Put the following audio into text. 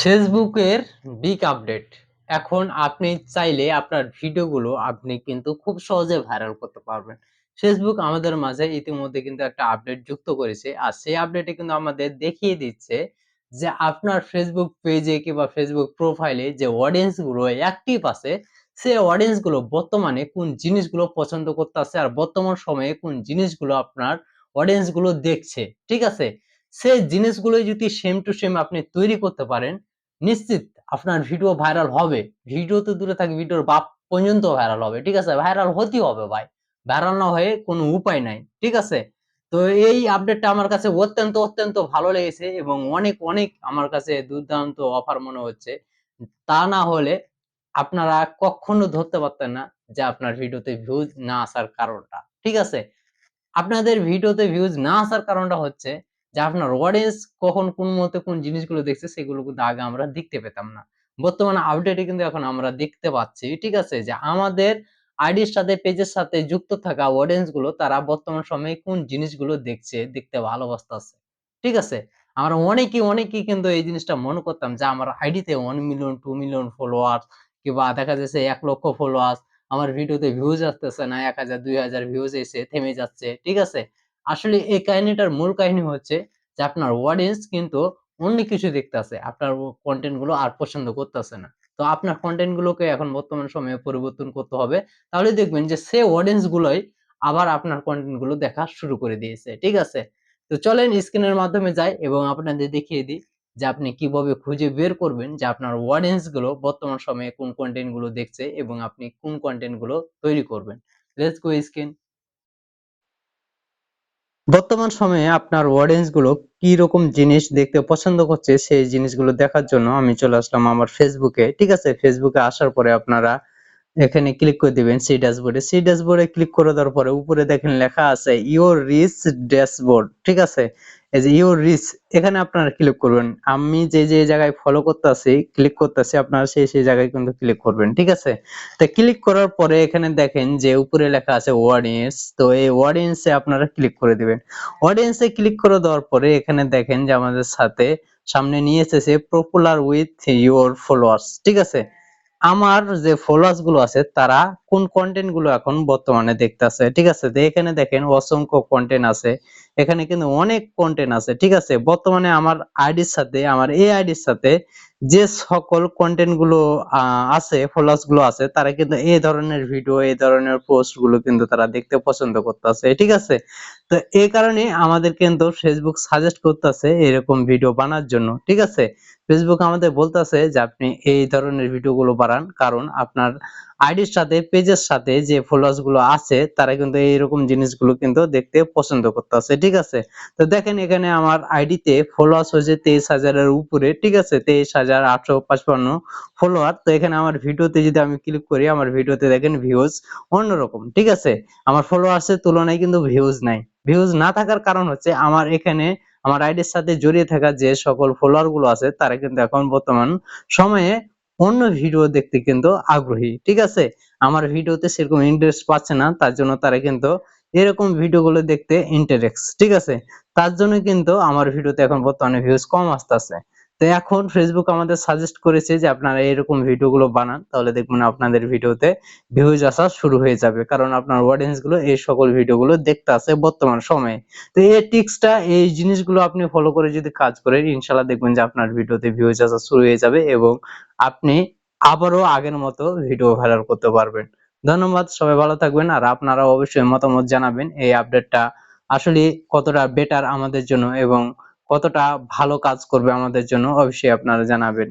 ফেসবুকের big update এখন আপনি চাইলে আপনার ভিডিওগুলো আপনি কিন্তু খুব সহজে ভাইরাল করতে পারবেন। ফেসবুক আমাদের মাঝে ইতিমধ্যে কিন্তু একটা আপডেট যুক্ত করেছে। আর সেই আপডেটে কিন্তু আমাদের দেখিয়ে দিচ্ছে যে আপনার ফেসবুক পেজে কিংবা ফেসবুক প্রোফাইলে যে অডিয়েন্সগুলো অ্যাক্টিভ আছে, সেই অডিয়েন্সগুলো বর্তমানে কোন জিনিসগুলো পছন্দ করতে করতেছে আর বর্তমান সময়ে কোন জিনিসগুলো আপনার অডিয়েন্সগুলো দেখছে, ঠিক আছে? সেই জিনিসগুলো যদি সেম টু সেম আপনি তৈরি করতে পারেন নিশ্চিত আপনার ভিডিও ভাইরাল হবে। ভিডিও তো দূরে থাকে ভিডিওর বাপ পর্যন্ত ভাইরাল হবে, ঠিক আছে? ভাইরাল হতেই হবে ভাই। ভাইরাল না হয়ে কোনো উপায় নাই, ঠিক আছে? তো এই আপডেটটা আমার কাছে অত্যন্ত অত্যন্ত ভালো লেগেছে এবং অনেক অনেক আমার কাছে দুর্দান্ত অফার মনে হচ্ছে। তা না হলে আপনারা কখনো ধরতে পারতেন না যে আপনার ভিডিওতে ভিউজ না আসার কারণটা, ঠিক আছে? আপনাদের ভিডিওতে ভিউজ না আসার কারণটা হচ্ছে যে আপনার অডিয়েন্স কখন কোন মুহূর্তে কোন জিনিসগুলো দেখছে, সেগুলো কিন্তু আগে আমরা দেখতে পেতাম না। বর্তমানে আপডেটে কিন্তু এখন আমরা দেখতে পাচ্ছি, ঠিক আছে? যে আমাদের আইডির সাথে, পেজের সাথে যুক্ত থাকা অডিয়েন্সগুলো, তারা বর্তমান সময়ে কোন জিনিসগুলো দেখছে, দেখতে ভালোবাসতেছে, ঠিক আছে? আমরা অনেকেই অনেকেই কিন্তু এই জিনিসটা মনে করতাম যে আমার আইডিতে one million two million follower কিংবা দেখা যাচ্ছে এক লক্ষ ফলোয়ার আমার ভিডিওতে ভিউজ আসতেছে না, এক হাজার, দুই হাজার ভিউজ এসে থেমে যাচ্ছে, ঠিক আছে? আসলে এই কাহিনীটার মূল কাহিনী হচ্ছে যে আপনার অডিয়েন্স কিন্তু অন্য কিছু দেখতেছে, আপনার কন্টেন্টগুলো আর পছন্দ করতেছে না। তো আপনার কন্টেন্ট গুলোকে এখন বর্তমান সময়ে পরিবর্তন করতে হবে। তাহলে দেখবেন যে সে অডিয়েন্স গুলোই আবার আপনার কন্টেন্টগুলো দেখা শুরু করে দিয়েছে, ঠিক আছে? তো চলেন স্ক্রিনের মাধ্যমে যাই এবং আপনাদের দেখিয়ে দিই যে আপনি কীভাবে খুঁজে বের করবেন যে আপনার অডিয়েন্সগুলো বর্তমান সময়ে কোন কন্টেন্টগুলো দেখছে এবং আপনি কোন কন্টেন্টগুলো তৈরি করবেন। লেটস গো স্ক্রিন বর্তমান সময়ে আপনার অডিয়েন্সগুলো কি রকম জিনিস দেখতে পছন্দ করছে সেই জিনিসগুলো দেখার জন্য আমি চলে আসলাম আমার ফেসবুকে ঠিক আছে ফেসবুকে আসার পরে আপনারা এখানে ক্লিক করে দিবেন সেই ড্যাশবোর্ডে সেই ড্যাশবোর্ডে ক্লিক করে দেওয়ার পরে উপরে দেখেন লেখা আছে ইওর রিচ ড্যাশবোর্ড ঠিক আছে? এই যে ইওর রিচ এখানে আপনারা ক্লিক করবেন। আমি যে যে জায়গায় ফলো করতেছি ক্লিক করতেছি, আপনারা সেই সেই জায়গায় কিন্তু ক্লিক করবেন, ঠিক আছে? তো ক্লিক করার পরে এখানে দেখেন যে, উপরে লেখা আছে অডিয়েন্স তো এই অডিয়েন্সে আপনারা ক্লিক করে দিবেন। অডিয়েন্সে ক্লিক করে দেওয়ার পরে এখানে দেখেন যে, আমাদের সাথে সামনে নিয়ে এসেছে পপুলার উইথ ইওর ফলোয়ার্স ঠিক আছে? আমার যে ফলোয়ার্সগুলো আছে, তারা কোন কন্টেন্টগুলো এখন বর্তমানে দেখতেছে? ঠিক আছে এখানে দেখেন অসংখ্য কন্টেন্ট আছে, এখানে কিন্তু অনেক কন্টেন্ট আছে, ঠিক আছে? বর্তমানে আমার আইডির সাথে, আমার এই আইডির সাথে যে সকল কন্টেন্টগুলো আছে ফলোয়ার্সগুলো আছে, তারা কিন্তু এই ধরনের ভিডিও এই ধরনের পোস্টগুলো কিন্তু তারা দেখতে পছন্দ করতেছে, ঠিক আছে? তো এই কারণে আমাদের কিন্তু ফেসবুক সাজেস্ট করতেছে এরকম ভিডিও বানার জন্য, ঠিক আছে? ফেসবুক আমাদের বলতেছে যে, আপনি এই ধরনের ভিডিও গুলো বানান, কারণ আপনার আইডির সাথে, পেজের সাথে যে ফলোয়ার্সগুলো আছে, তারা কিন্তু এইরকম জিনিসগুলো কিন্তু দেখতে পছন্দ করতেছে, ঠিক আছে? তো দেখেন এখানে আমার আইডিতে ফলোয়ার্স হয়েছে তেইশ হাজারের উপরে, ঠিক আছে? তেইশ হাজার আটশো পাঁচপান্ন ফলোয়ার তো এখানে আমার ভিডিওতে যদি আমি ক্লিক করি, আমার ভিডিওতে দেখেন ভিউজ অন্যরকম, ঠিক আছে? আমার ফলোয়ার্সের তুলনায় কিন্তু ভিউজ নাই। ভিউজ না থাকার কারণ হচ্ছে আমার এখানে, আমার আইডির সাথে জড়িয়ে থাকা যে সকল ফলোয়ারগুলো আছে, তারা কিন্তু এখন বর্তমান সময়ে অন্য ভিডিও দেখতে কিন্তু আগ্রহী, ঠিক আছে? আমার ভিডিওতে সেরকম ইন্টারেস্ট পাচ্ছে না, তার জন্য তারা কিন্তু এরকম ভিডিওগুলো দেখতে ইন্টারেস্ট ঠিক আছে? তার জন্য কিন্তু আমার ভিডিওতে এখন বর্তমানে ভিউজ কম আসতেছে। তো এখন ফেসবুক আমাদের সাজেস্ট করেছে যে আপনারা এরকম ভিডিওগুলো বানান, তাহলে দেখবেন আপনাদের ভিডিওতে ভিউজ আসা শুরু হয়ে যাবে। কারণ আপনার অডিয়েন্সগুলো এই সকল ভিডিওগুলো দেখতে আছে বর্তমান সময়ে। তো এই টিক্সটা এই জিনিসগুলো আপনি ফলো করে যদি কাজ করেন, ইনশাআল্লাহ দেখবেন যে আপনার ভিডিওতে ভিউজ আসা শুরু হয়ে যাবে এবং আপনি আবারও আগের মতো ভিডিও ভাইরাল করতে পারবেন। ধন্যবাদ, সবাই ভালো থাকবেন। আর আপনারা অবশ্যই মতামত জানাবেন এই আপডেটটা আসলে কতটা বেটার আমাদের জন্য এবং কতটা ভালো কাজ করবে আমাদের জন্য অবশ্যই আপনারা জানাবেন।